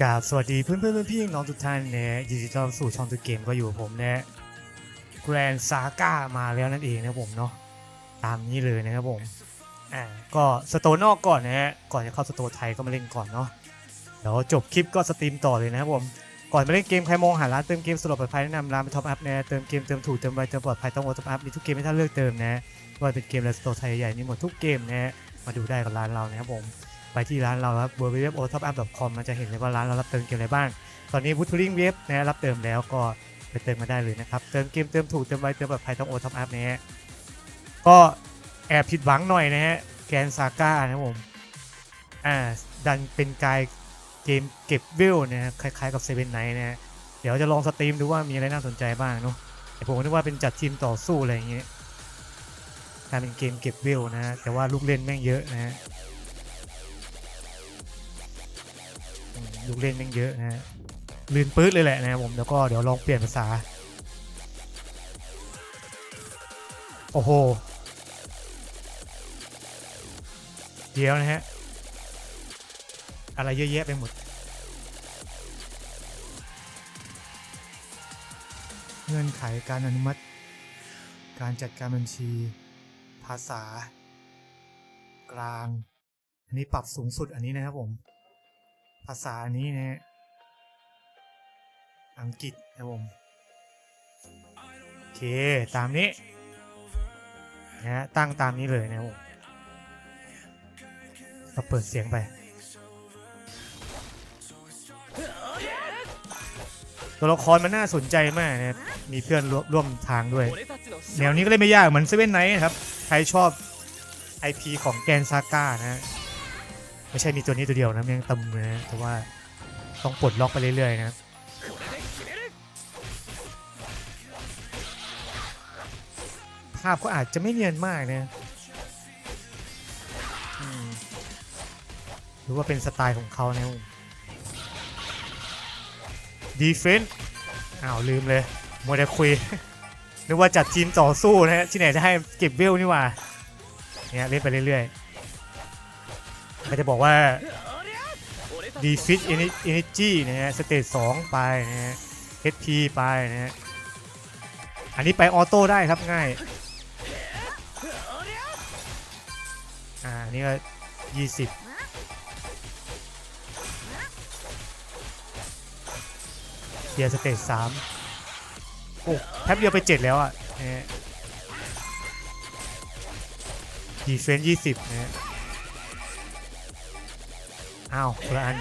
กราบสวัสดีเพื่อนเพื่อนๆพี่น้องทุกท่านนะยินดีต้อนรับสู่ช่องตัวเกมก็อยู่ผมนะแกรนซาก้ามาแล้วนั่นเองนะผมเนาะตามนี้เลยนะครับผมอ่าก็สโตนอกก่อนนะฮะก่อนจะเข้าสโตไทยก็มาเล่นก่อนเนาะเดี๋ยวจบคลิปก็สตรีมต่อเลยนะครับผมก่อนมาเล่นเกมใครมองหาร้านเติมเกมสะดปลอดภัยแนะนำร้านไปท็อปอัพนะเติมเกมเติมถูกเติมไวเติมปลอดภัยต้องโอท็อปอัพมีทุกเกมให้ท่านเลือกเติมนะว่าเป็นเกมและสโตไทยใหญ่นี่หมดทุกเกมนะมาดูได้กับร้านเรานะครับผม ไปที่ร้านเราครับ w w w o t o p u p c o m มันจะเห็นเลยว่าร้านเรารับเติมเกมอะไรบ้าง ตอนนี้บูทูริงเว็บนะรับเติมแล้วก็ไปเติมมาได้เลยนะครับ เติมเกมเติมถูกเติมไวเติมปลอดภัยต้องโอท็อปอัพนะฮะก็แอบผิดหวังหน่อยนะฮะแกนซาก้านะผมอ่าดันเป็นกายเกมเก็บวิวนะฮะคล้ายๆกับเซเว่นไนท์นะฮะเดี๋ยวจะลองสตรีมดูว่ามีอะไรน่าสนใจบ้างเนาะแต่ผมนึกว่าเป็นจัดทีมต่อสู้อะไรอย่างเงี้ยกลายเป็นเกมเก็บวิวนะฮะแต่ว่าลูกเล่นแม่งเยอะนะฮะ ลูกเล่นแม่งเยอะนะฮะลื่นปื๊ดเลยแหละนะครับผมแล้วก็เดี๋ยวลองเปลี่ยนภาษา โอ้โห เดี๋ยวนะฮะ อะไรเยอะแยะไปหมด เงื่อนไขการอนุมัติ การจัดการบัญชี ภาษา กลาง อันนี้ปรับสูงสุดอันนี้นะครับผม ภาษานี้นะ อังกฤษนะผม โอเค ตามนี้นะฮะตั้งตามนี้เลยนะผมเราเปิดเสียงไป ตัวละครมันน่าสนใจมากนะมีเพื่อนร่วมวมทางด้วย แนวนี้ก็เล่นไม่ยากเหมือนเซเว่นไนท์ครับ ใครชอบ IP ของแกนซาก้านะ ไม่ใช่มีตัวนี้ตัวเดียวนะมันยังเต็มเลยนะแต่ว่าต้องปลดล็อกไปเรื่อยๆนะภาพก็อาจจะไม่เนียนมากนะอืมหรือว่าเป็นสไตล์ของเขานะดีเฟนต์อ้าวลืมเลยมัวแต่คุยนึกว่าจัดทีมต่อสู้นะฮะที่ไหนจะให้เก็บเวลนี่หว่าเนี่ยเล่นไปเรื่อยๆ ก็จะบอกว่า defeat energy นะฮะสเตจ2ไปนะฮะ HP ไปนะฮะอันนี้ไปออโต้ได้ครับง่ายอ่านนี้ก็20เกียสเตจ3โอ้แป๊บเดียวไป7แล้วอะนะฮะ defense 20นะฮะ อ้าวคนละอัน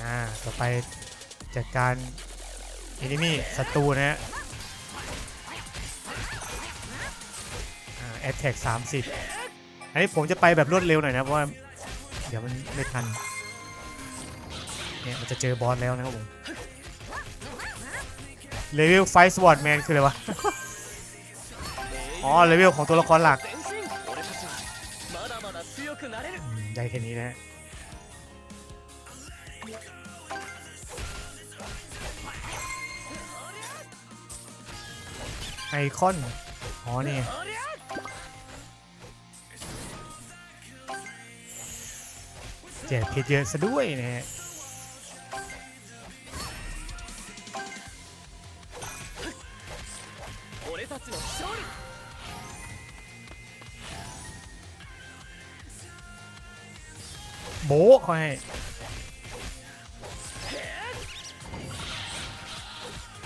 อ่าต่อไปจัดการอินิมี่ศัตรูนะฮะแอตแทก30อันนี้ผมจะไปแบบรวดเร็วหน่อยนะ เพราะว่าเดี๋ยวมันไม่ทัน เนี่ย มันจะเจอบอสแล้วนะครับผมเลเวลไฟสวอตแมนคืออะไรวะ อ๋อเลเวลของตัวละครหลักได้แค่นี้นะไอคอน อ๋อนี่เจ็บเพชรเยอะซะด้วยเนี่ย โบ๊ะเขาให้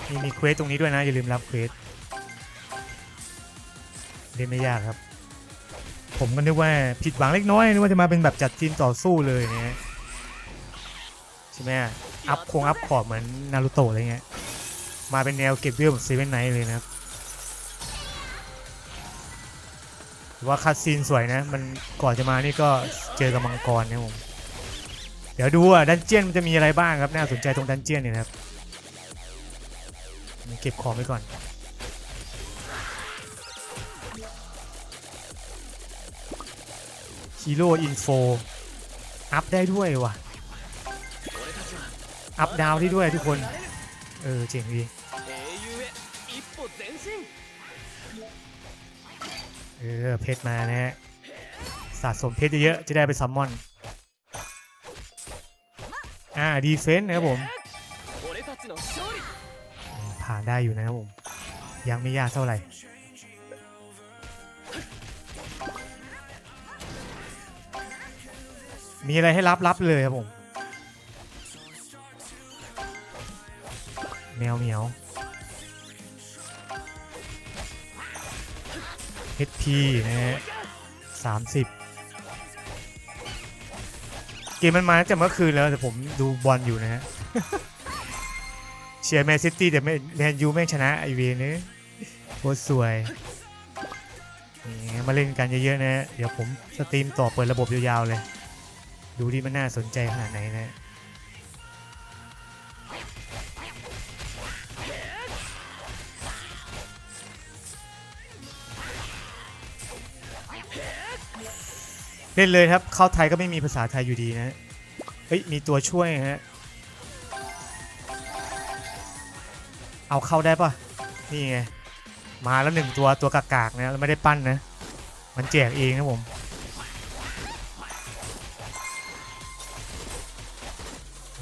มีมีเควสตรงนี้ด้วยนะ อย่าลืมรับเควสเล่นไม่ยากครับ ผมก็นึกว่าผิดหวังเล็กน้อยนึกว่าจะมาเป็นแบบจัดทีมต่อสู้เลยนะฮะใช่ไหมอัพโคงอัพขอบเหมือนนารูโตะอะไรเงี้ยมาเป็นแนวเก็บเวลแบบเซเว่นไนท์เลยนะครับถือว่าคัดซีนสวยนะ มันก่อนจะมานี่ก็เจอกับมังกรนะผม เดี๋ยวดูอะดันเจียนมันจะมีอะไรบ้างครับน่าสนใจตรงดันเจียนเนี่ยนะครับเก็บของไว้ก่อน ฮีโร่อินโฟ อัพได้ด้วยว่ะ อัพดาวได้ด้วยทุกคน เออเจ๋งดีเออเพชรมานะฮะ สะสมเพชรเยอะๆจะได้ไปซัมมอน่าดีเฟนต์นะครับผมผ่านได้อยู่นะครับผม ยังไม่ยากเท่าไหร่มีอะไรให้รับรับเลยครับผมแมวเหมียว HP นะฮะสามสิบ เกมมันมาตั้งแต่เมื่อคืนแล้วแต่ผมดูบอลอยู่นะฮะเชียร์แมนซิตี้แต่ไม่แมนยูแม่งชนะไอเวเนะโคตรสวยนี่มาเล่นกันเยอะๆนะฮะเดี๋ยวผมสตรีมต่อเปิดระบบยาวๆเลย ดูที่มันน่าสนใจขนาดไหนนะ เล่นเลยครับ เข้าไทยก็ไม่มีภาษาไทยอยู่ดีนะเฮ้ย มีตัวช่วยฮะ เอาเข้าได้ปะนี่ไง มาแล้วหนึ่งตัวตัวกากๆนะแล้วไม่ได้ปั้นนะ มันแจกเองนะผม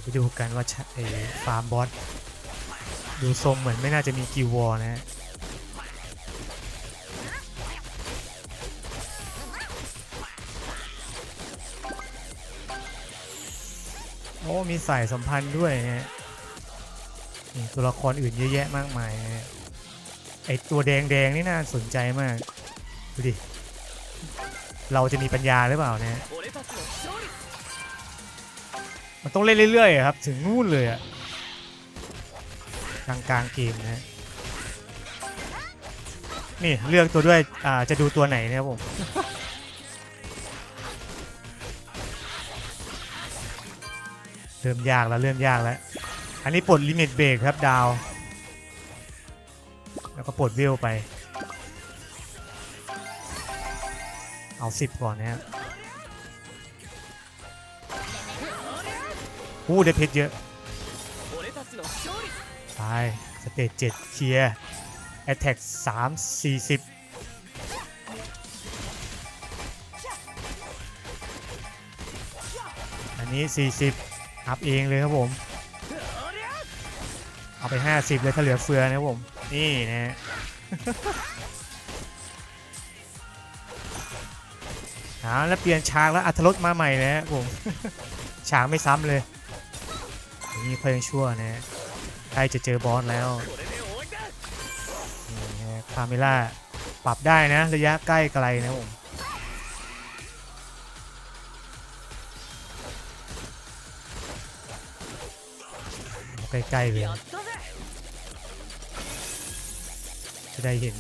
ไปดูกันว่าไอ้ฟาร์มบอส ดูทรงเหมือนไม่น่าจะมีกิววอนะฮะ โอ้มีสายสัมพันธ์ด้วยฮะตัวละครอื่นเยอะแยะมากมายฮะไอตัวแดงแดงนี่น่าสนใจมาก ดูดิ เราจะมีปัญญาหรือเปล่านะมันต้องเล่นเรื่อยๆครับ ถึงนู่นเลยอะกลางกลางเกมนะนี่เลือกตัวด้วย อ่า จะดูตัวไหนนะครับผม ริ่มยากแล้วเริ่มยากแล้ว อันนี้ปลดลิมิตเบรกครับดาว แล้วก็ปลดวิวไป เอา 10 ก่อนนะฮะอู้ได้เพชรเยอะตายสเตจเจ็ดเคลียร์แอตแทกสามสี่สิบอันนี้ 40 อัพเองเลยครับผม เอาไป 50 เลยถ้าเหลือเฟือนะครับผม นี่นะฮะแล้วเปลี่ยนฉากแล้วอัธรสมาใหม่นะผม ฉากไม่ซ้ำเลยนี่เพลงชั่วนะฮะใกล้จะเจอบอสแล้วนี่ฮะคาเมล่าปรับได้นะ ระยะใกล้ไกลนะผม ใกล้ๆเลยจะได้เห็น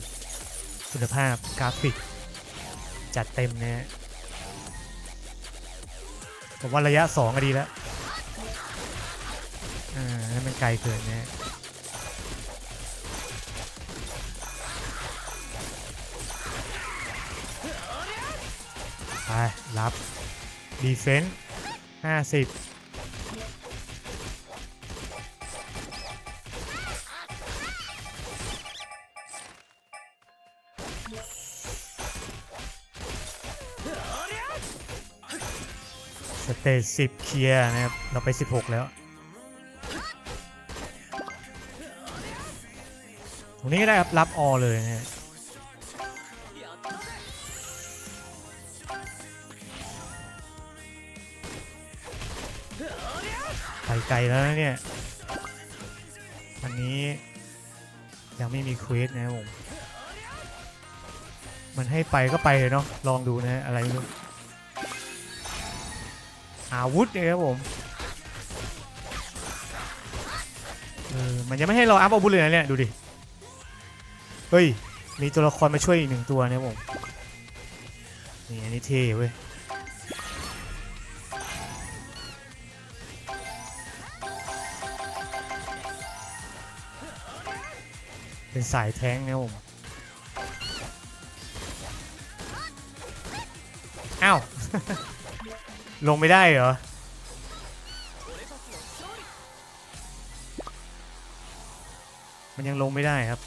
คุณภาพกราฟิก จัดเต็มนะฮะผมว่าระยะ2ก็ดีแล้วอ่าให้มันไกลเกินนะฮะไปรับดีเฟนต์ห้าสิบ สเตจสิบเคลียร์นะครับ เราไป 16 แล้ว ตรงนี้ก็ได้ครับ รับออเลยนะไปไกลแล้วเนี่ย อันนี้ยังไม่มีเควสนะครับผม มันให้ไปก็ไปเลยเนาะลองดูนะฮะอะไรไม่รู้อาวุธเนี่ยครับผมเออมันยังไม่ให้เราอัพอาวุธเลยนะเนี่ยดูดิเฮ้ยมีตัวละครมาช่วยอีกหนึ่งตัวนะครับผมนี่อันนี้เท่เว้ยเป็นสายแท้งนะครับผม อ้าว ลงไม่ได้เหรอ มันยังลงไม่ได้ครับ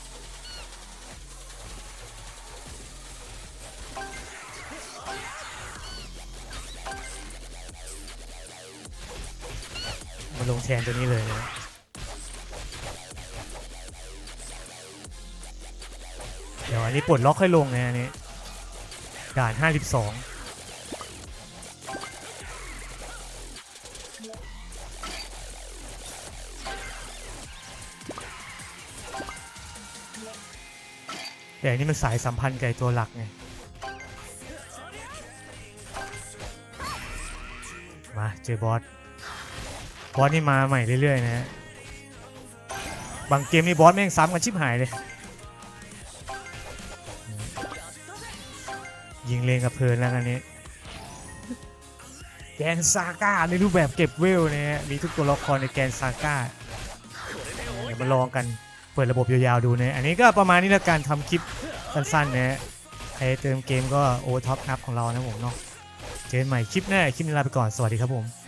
มาลงแทนตัวนี้เลยนะเดี๋ยวอันนี้ปลดล็อกให้ลงนะอันนี้ด่าน 52 แต่อันนี้มันสายสัมพันธ์กับไอตัวหลักไง มาเจอบอส บอสนี่มาใหม่เรื่อยๆนะฮะ บางเกมนี่บอสแม่งซ้ำกันชิบหายเลย ยิงเลงกับเพลินแล้วอันนี้แกนซาก้าในรูปแบบเก็บเวลนะฮะ มีทุกตัวละครในแกนซาก้าเดี๋ยวมาลองกัน เปิดระบบยาวๆดูนะอันนี้ก็ประมาณนี้แล้วการทำคลิปสั้นๆนะฮะใครเติมเกมก็โอท็อปอัพของเรานะผมเนาะเจอกันใหม่คลิปหน้าคลิปนี้ลาไปก่อนสวัสดีครับผม